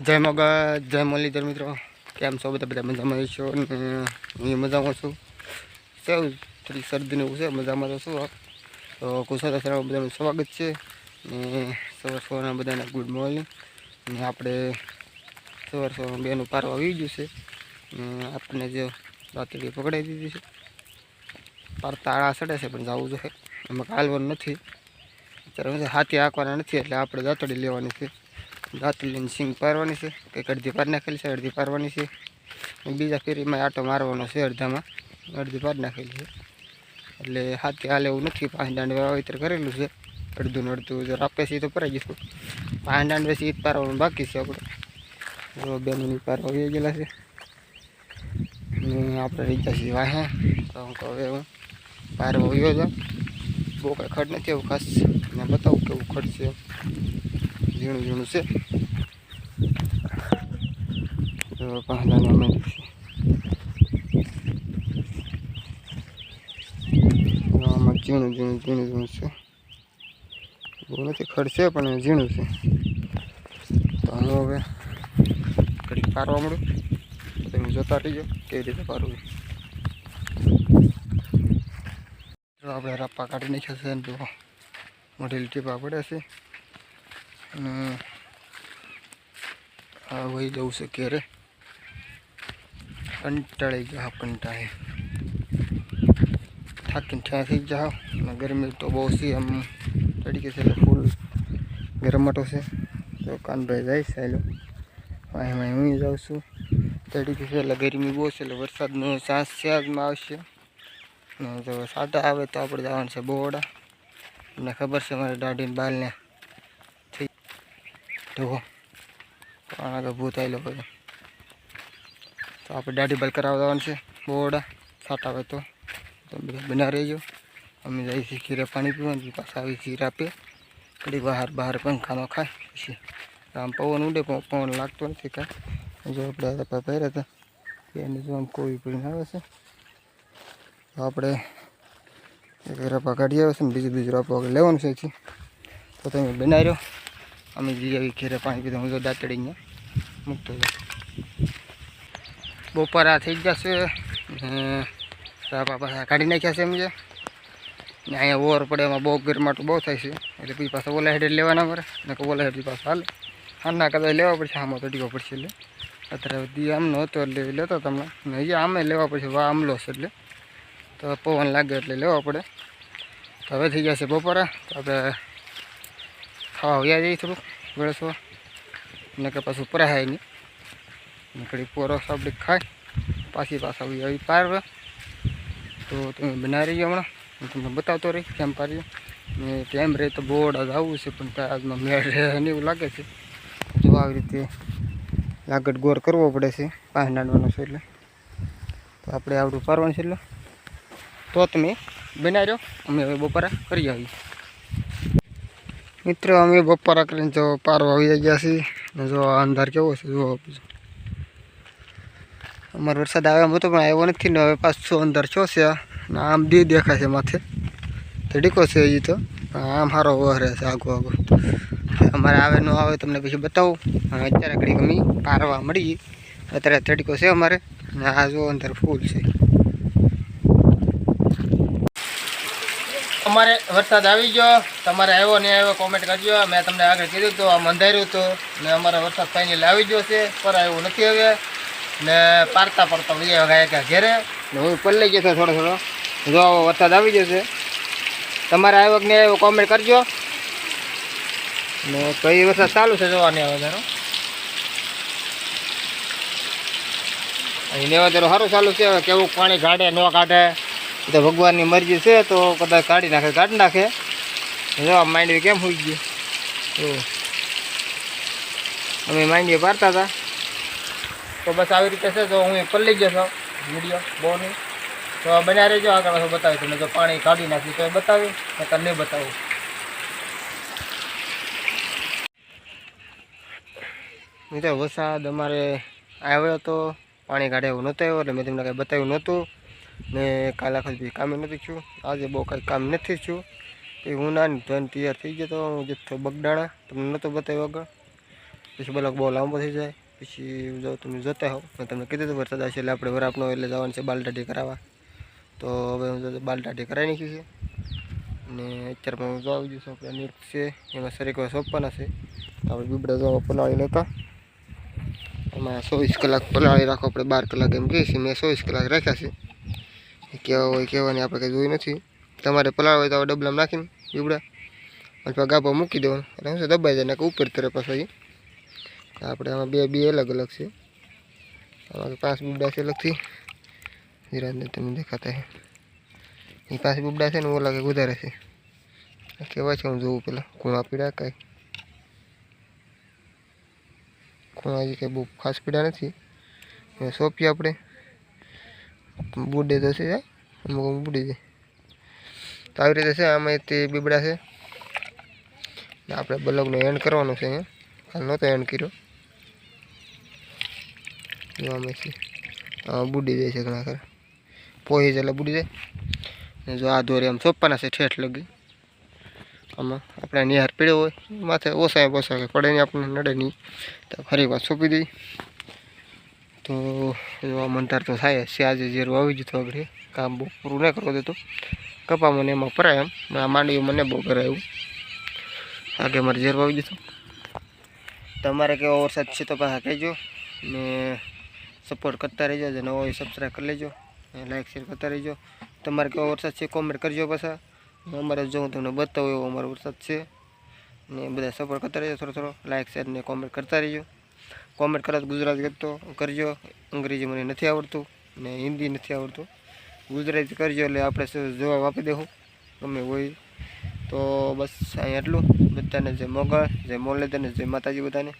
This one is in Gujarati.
જય મગજ જય મુરલીધર મિત્રો. કેમ છો બધા? બધા મજામાં છો? ને હું મજામાં છું. સેવ થોડી શરદીને એવું છે, મજામાં તો શું તો કુશળ દશરામાં બધાનું સ્વાગત છે. ને સવાર સવારના બધાને ગુડ મોર્નિંગ ને આપણે સવાર સવારમાં બેનું પારો આવી ગયું છે. ને આપણને જે રાત્રિ પકડાઈ દીધી છે. પાર તાળા સડે છે, પણ જવું જોઈએ. એમાં કાલવાનું નથી. અત્યારે હાથી હાંકવાના નથી, એટલે આપણે દાંતડી લેવાની છે. દાંતડી લઈને સિંગ પારવાની છે કંઈક અડધી પાર નાખેલી છે, અડધી પારવાની છે. અને બીજા ફેરીમાં આટો મારવાનો છે, અડધામાં. અડધી પાર નાખેલી છે. એટલે હાથી હાલે એવું નથી, પાંચ દાંડ વાવેતર કરેલું છે. અડધું ને અડધું જો આપે છે તો પરાઈ જઈશું પાંચ દાંડ વેસી ઈદ પારવાનું બાકી છે આપણે. જો બેનની પારવા આવી ગયેલા છે. ને આપણે રહી ગયા છીએ વાહે. તો હું કહું હવે હું પારવા વયો જાઉં બહુ કાંઈ ખડ નથી, એવું ખાસ ને બતાવું કેવું ખડ છે. ઝીણું ઝીણું છે. તો પહેલાંની અમે આમાં ઝીણું ઝીણું ઝીણું ઝીણું છે. બહુ નથી ખડશે પણ ઝીણું છે. તો હવે ઘડીક પારવા મળું. તમે જોતા રહીજો કેવી રીતે પારવું આપણે રપ્પા કાઢી નાખ્યા છે જો મોટી ટીપા પડે છે. અને આ વહી જવું છે ઘેરે કંટાળી ગયા કંટાળી થાકીને ઠ્યા થઈ જાઓ અને ગરમી તો બહુ છે આમ તડીકે છે એટલે ફૂલ ગરમાટો છે તો કાનભાઈ જાય છે એલો એમાં હું જાઉં છું તડીકે છે એટલે ગરમી બહુ છે એટલે વરસાદનો ચાન્સ છે આજમાં આવશે ને જો સાટા આવે તો આપણે જવાનું છે બોવડા મને ખબર છે મારી દાઢીને બાલને થઈ ઢોકો. પણ તો ભૂત આવેલો બધો. તો આપણે દાઢી બલ કરાવવા જવાનું છે. બોવડા સાટા આવે તો. બના રહેજો. અમે જઈએ છીએ ખીરે પાણી પીવાનું, પાછા આવી ખીર આપે કડી બહાર બહાર પંખાનો ખાય, પછી આમ પવન ઉડે પવન લાગતો નથી કાંઈ. જો આપણે આ પહેર્યા હતા, એને જો આમ કોઈ પડીને આવે છે. તો આપણે એક રપા કાઢી આવે છે બીજું બીજું રપા લેવાનું છે તો તમે બનાવી રહ્યો અમે જઈ આવી ઘેરે પાણી પીધું હું તો દાંતડી અહીંયા મૂકતો જાઉં બપોરા થઈ જશે, ને રપા પાછા કાઢી નાખ્યા છે એમ છે ને અહીંયા ઓવર પડે, એમાં બહુ ગરમાટું બહુ થાય છે. એટલે પછી પાછા ઓલા હેડે લેવાના પડે ને ઓલા હેડ પાછા હાલે. હારના કદાચ લેવા પડશે, આમાં તો ડીકો પડશે એટલે. અત્યારે દી આમનો હતો એટલે લેતો તમને ને અહીંયા આમે લેવા પડશે, વા આમલો છે એટલે. તો પવન લાગે એટલે લેવા પડે. તો હવે થઈ જશે બપોરા. તો આપણે ખાવા વ્યા જઈ થોડુંક વેળસવા ને કે પાછું પરાહાય નહીં. નીકળી પોરો આપણે ખાય, પાછી પાછા આવી પારવા. તો તમે બનાવી રહીએ હમણાં. હું તમને બતાવતો રહી કેમ પાડીએ ને કેમ રહે તો બોર્ડ આજ આવવું છે, પણ ત્યાં આજમાં મેળ રહે ને એવું લાગે છે. જો આવી રીતે લાગટ ગોર કરવો પડે છે, પાંચ નાડવાનો છે એટલે. તો આપણે આવડું પારવાનું છે એટલે. તો તમે બનાવી રહ્યો, અમે હવે બપોરા કરી આવીએ. મિત્રો, અમે બપોરા કરીને જો પારવા આવી ગયા છીએ. ને જો અંધાર કેવો છે જો. અમારો વરસાદ આવ્યો હતો, પણ આવ્યો નથી ને હવે પાછો અંદર છો છે. ને આમ દી દેખાય છે માથે. તડીકો છે એ તો. આમ સારો વહરે છે આગો આગો. અમારે આવે ન આવે તમને પછી બતાવું. અત્યારે ઘડી અમે પારવા મળી. અત્યારે તડીકો છે અમારે. અને આ જો અંદર ફૂલ છે. અમારે વરસાદ આવી ગયો. તમારે આવ્યો નહીં આવ્યો કોમેન્ટ કરજો. મેં તમને આગળ કીધું હતું આ અંધાર્યું હતું. ને અમારે વરસાદ ફાઇનલ આવી ગયો છે, પર આવ્યો નથી હવે. ને પારતા પડતા લઈ આવ્યા ગયા ઘેરે. ને હું પલ્લી ગયો થોડો થોડો. જો વરસાદ આવી જશે તમારે આવ્યો કે નહીં આવ્યો કોમેન્ટ કરજો. ને કઈ વરસાદ ચાલુ છે જોવાની આવે તારો. અહીં લેવા તારો સારું ચાલુ છે. કેવું પાણી કાઢે ન કાઢે એ તો ભગવાનની મરજી છે તો કદાચ કાઢી નાખે કાઢી નાખે. જવા માંડવી કેમ હોઈ ગઈ? તો અમે માંડવી પાડતા હતા. તો બસ આવી રીતે છે તો હું પલ્લી ગયો છું. વીડિયો, બહુ નહીં. તો બન્યા રહેજો, આગળ બતાવી તમને. જો પાણી કાઢી નાખ્યું તો એ બતાવ્યું નકર નહીં બતાવું. મિત્રો, વરસાદ અમારે આવ્યો હતો પાણી કાઢે એવું નહોતું આવ્યું, એટલે મેં તમને કાંઈ બતાવ્યું નહોતું. ને કાલે આખો બી કામે નથી થયું. આજે બહુ કાંઈ કામ નથી થયું. તો હું નાની ધોઈને તૈયાર થઈ ગયો તો હું જથ્થો બગડાણા, તમને નહોતો બતાવ્યો આગળ. પછી બ્લોગ બહુ લાંબો થઈ જાય. પછી જો તમે જોતા હો મેં તમને કીધું હતું વરસાદ આવશે એટલે આપણે વરાપનો એટલે જવાનું છે બાલટાટી કરાવવા. તો હવે હું જો બાલટાટી કરાવી નાખી છે. અને અત્યારમાં હું જો આવી ગયું છું. આપણે નીટ છે. એમાં શરીર સોંપવાના છે. આપણે બીબડા જો પલાળી લેતા. એમાં ચોવીસ કલાક પલાળી રાખો. આપણે બાર કલાક એમ કહીએ છીએ. મેં ચોવીસ કલાક રાખ્યા છે. એ કેવા હોય કહેવાની આપણે કંઈ જોઈ નથી. તમારે પલાળ હોય તો હવે ડબલામાં નાખીને બીબડા અથવા ગાભા મૂકી દેવાનો. એટલે શું દબાઈ જાય ને ઉપર તરફ પછી આપણે આમાં બે બે અલગ અલગ છે. આમાં પાંચ બીબડા છે અલગથી. ધીરાજને તમે દેખાતા છે એ પાંચ બીબડા છે ને ઓલા કંઈક વધારે છે. કહેવાય છે હું જોઉં પેલા. ખૂણા પીડા કાંઈ. ખૂણા હજી કંઈ બહુ ખાસ પીડા નથી. સોંપીએ આપણે. બુડે તો છે અમુક અમુક બુડી જાય. તો આવી રીતે છે, આમાં તે બીબડા છે. આપણે બલગનો એન્ડ કરવાનો છે અહીંયા. હાલ નહોતો એન્ડ કર્યો. આમાં બુડી જાય છે ઘણા ખરા. પોહી એટલે બુડી જાય. જો આ દોરી આમ સોંપવાના છે, ઠેઠ લગી. આમાં આપણે નિહાર પીડ્યો હોય, માથે ઓછા ઓછા પડે નહીં આપણને નડે નહીં. તો ફરી વાત સોંપી દઈ તો એવા મંતાર તો થાય છે આજે જેરું આવી જતું આપણે, કામ બહુ પૂરું ના કરવા દેતું. કપા મને એમાં પરાય એમ આ માંડવી મને બહુ કરાયું આગે મારે ઝેર આવી જતું તમારે કેવો વરસાદ છે તો પાછા કહેજો. ને સપોર્ટ કરતા રહેજો જે નવો હોય સબસ્ક્રાઈબ કરી લેજો. લાઈક શેર કરતા રહેજો. તમારે કેવો વરસાદ છે કોમેન્ટ કરજો પાછા. અમારે જો હું તમને બતાવું એવો અમારો વરસાદ છે. ને બધા સપોર્ટ કરતા રહેજો થોડો થોડો. લાઈક શેર ને કોમેન્ટ કરતા રહેજો. કોમેન્ટ કરો ગુજરાતી કરતો કરજો. અંગ્રેજી મને નથી આવડતું ને હિન્દી નથી આવડતું. ગુજરાતી કરજો એટલે આપણે જવાબ આપી દેવું ગમે હોય તો બસ અહીંયા એટલું બધાને જય મોગળ જય મોલે ને જય માતાજી બધાને.